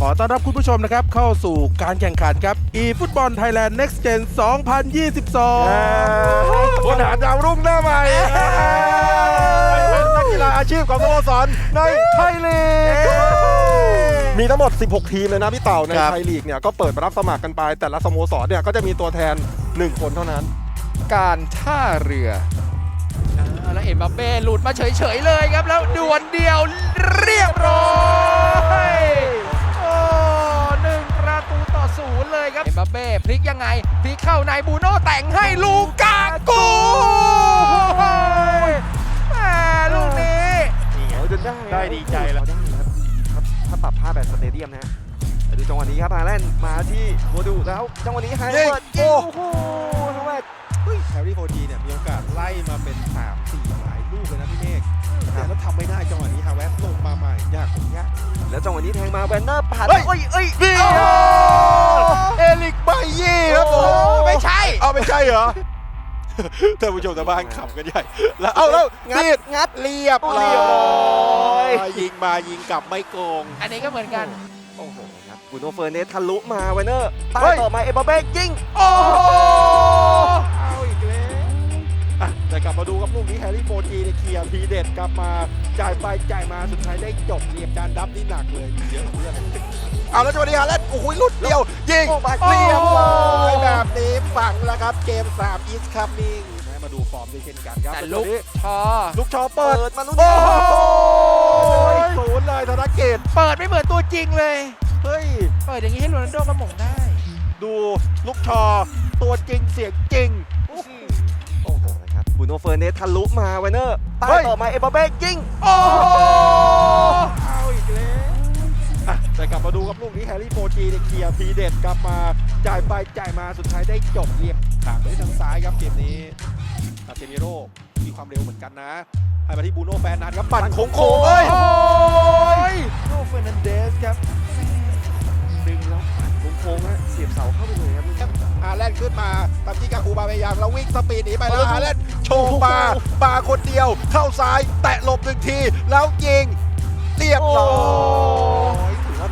ขอต้อนรับคุณผู้ชมนะครับ เข้าสู่การแข่งขันครับ e ฟุตบอลไทยแลนด์ Next Gen 2022คนหาดาวรุ่งหน้าใหม่เป็นนักกีฬาอาชีพของสโมสรในไทยลีกมีทั้งหมด 16 ทีมเลยนะพี่เต่าในครับไทยลีกเนี่ยก็เปิดรับสมัครกันไป แต่ละสโมสรเนี่ยก็จะมีตัวแทน 1 คนเท่านั้น การท่าเรืออ่าแล้วเอ็มบัปเป้หลุดมาเฉยๆเลยครับแล้วดวลเดียว เลยครับเอ็มบัปเป้พลิกยังไงพลิกเข้าในบูโน่แต่งให้ลูกากูแหมลูกนี้นี่ไง โอ้ยจนได้ได้ดีใจแล้ว ได้ครับครับ ถ้าปรับผ้าแบบสเตเดียมนะฮะแต่ดูจังหวะนี้ครับฮาแลนด์มาที่โบดูแล้วจังหวะนี้ไฮเวิร์ดยิงโอ้โหทำไมแฮร์รี่โฟจีเนี่ยมีโอกาสไล่มาเป็น3 4หลายลูกเลยนะพี่เมฆแต่แล้วทำไม่ได้จังหวะนี้ฮาแวสลงมาใหม่ยากยากแล้วจังหวะนี้แทงมาแวนเนอร์ผ่านเฮ้ยเอ้ยเอ้ย เอาไม่ใช่เหรอท่านผู้ชมทางบ้านขับกันใหญ่ แล้วเอาแล้วงัดนี่งัดเรียบเรียบร้อยยิงมายิงกลับไม่โกง อันนี้ก็เหมือนกัน โอ้โหครับบูโนเฟอร์เนสทะลุมาแวนเนอร์ตาเฮ้ยยต่อมาเอ็มบัปเป้ยิง โอ้โหเอาอีกแล้วอะแต่กลับมาดูครับลูกนี้แฮร์รี่โฟจีเนี่ยเคลียร์ทีเด็ดกลับมาจ่ายไปจ่ายมาสุดท้ายได้จบเรียบจานดับนี่หนักเลยเยอะเพื่อนเอาแล้วจังหวะนี้ฮาแลนด์โอ้โหลุดเดียวยิงโอ้มาเรียบร้อยโอ้แบบนี้ฝังแล้วครับ เกม3 is coming มาดูฟอร์มด้วยเช่นกันครับแต่ล้วลุกนี้พอ ลูกชอเปิเปิดดมาลุ้นโอ้โหศูนย์เลยธนเกตเปิดไม่เหมือนตัวจริงเลย เฮ้ย เปิดอย่างนี้ให้โรนัลโดก็หม่งได้ ดูลูกชอตัวจริงเสียงจริง โอ้โหนะครับบูโนเฟอร์เนสทะลุมาแวนเนอร์ตาเฮ้ยยต่อมาเอ็มบัปเป้ยิง โอ้โห มาดูครับลูกนี้แฮร์รี่โฟจีเนี่ยเคลียร์ทีเด็ดกลับมาจ่ายไปจ่ายมาสุดท้ายได้จบเรียบถามไปที่ทางซ้ายครับเกมนี้คาเซมิโร่มีความเร็วเหมือนกันนะให้มาที่บูโน่แฟนนันครับปั่นโค้งโค้งๆเอ้ยโอ้ยโนเฟอร์นันเดสครับดึงแล้วปัดโค้งๆฮะเสียบเสาเข้าไปเลยครับลูกนี้อาแลนด์ขึ้นมาตามที่กาคูบาเมยางแล้ววิ่งสปีดหนีไปแล้วอาแลนด์โชว์มามาคนเดียว เข้าซ้าย แตะหลบหนึ่งที แล้วยิงเรียบร้อยถือว่า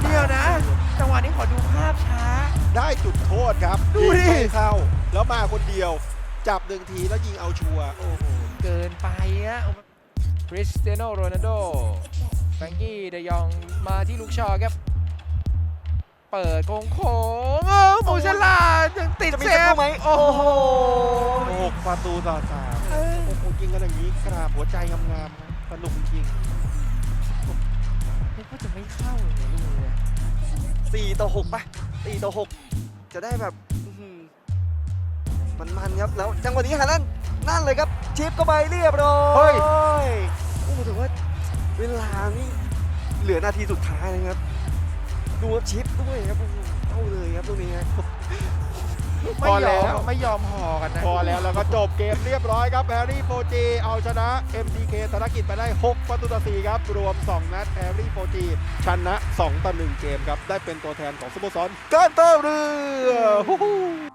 เดี๋ยวนะ จังหวะนี้ขอดูภาพช้า ได้จุดโทษครับดูดิ ยิงไม่เข้า แล้วมาคนเดียว จับหนึ่งทีแล้วยิงเอาชัวร์โอ้โห เกินไปอะคริสเตียโนโรนัลโดแฟรงกี้เดยองมาที่ลูกชอครับ เปิดโค้งโค้งๆเออมูซาลายังติดจะมีเซสักฟลูกไหม โอ้โหหกประตูต่อสามเออโอ้โหยิงกันอย่างนี้กราบหัวใจงามๆครับสนุกจริง นึกว่าจะไม่เข้าเลย เนี่ยลูกเนี่ยสี่ต่อหกป่ะสี่ต่อหกจะได้แบบอื้อหือมันๆครับ แล้วจังหวะนี้ฮาลันด์นั่นเลยครับ ชิปเข้าไปเรียบร้อยเฮ้ย โอ้ถือว่าเวลานี่เหลือนาทีสุดท้ายนะครับ ดูว่าชิปด้วยครับโอ้โหเข้าเลยครับตรงนี้ฮะ พอแล้วไม่ยมไม่ยอมห่อกันนะพอแล้วแล้วก็จบเกมเรียบร้อยครับแฮร์รี่โฟจีเอาชนะ MDK ธนกิจไปได้ 6 ประตูต่อ4ครับ รวม 2 นัดแฮร์รี่โฟจีชนะ 2 ต่อ 1 เกมครับ ได้เป็นตัวแทนของสโมสรการท่าเรือฮู้ฮู้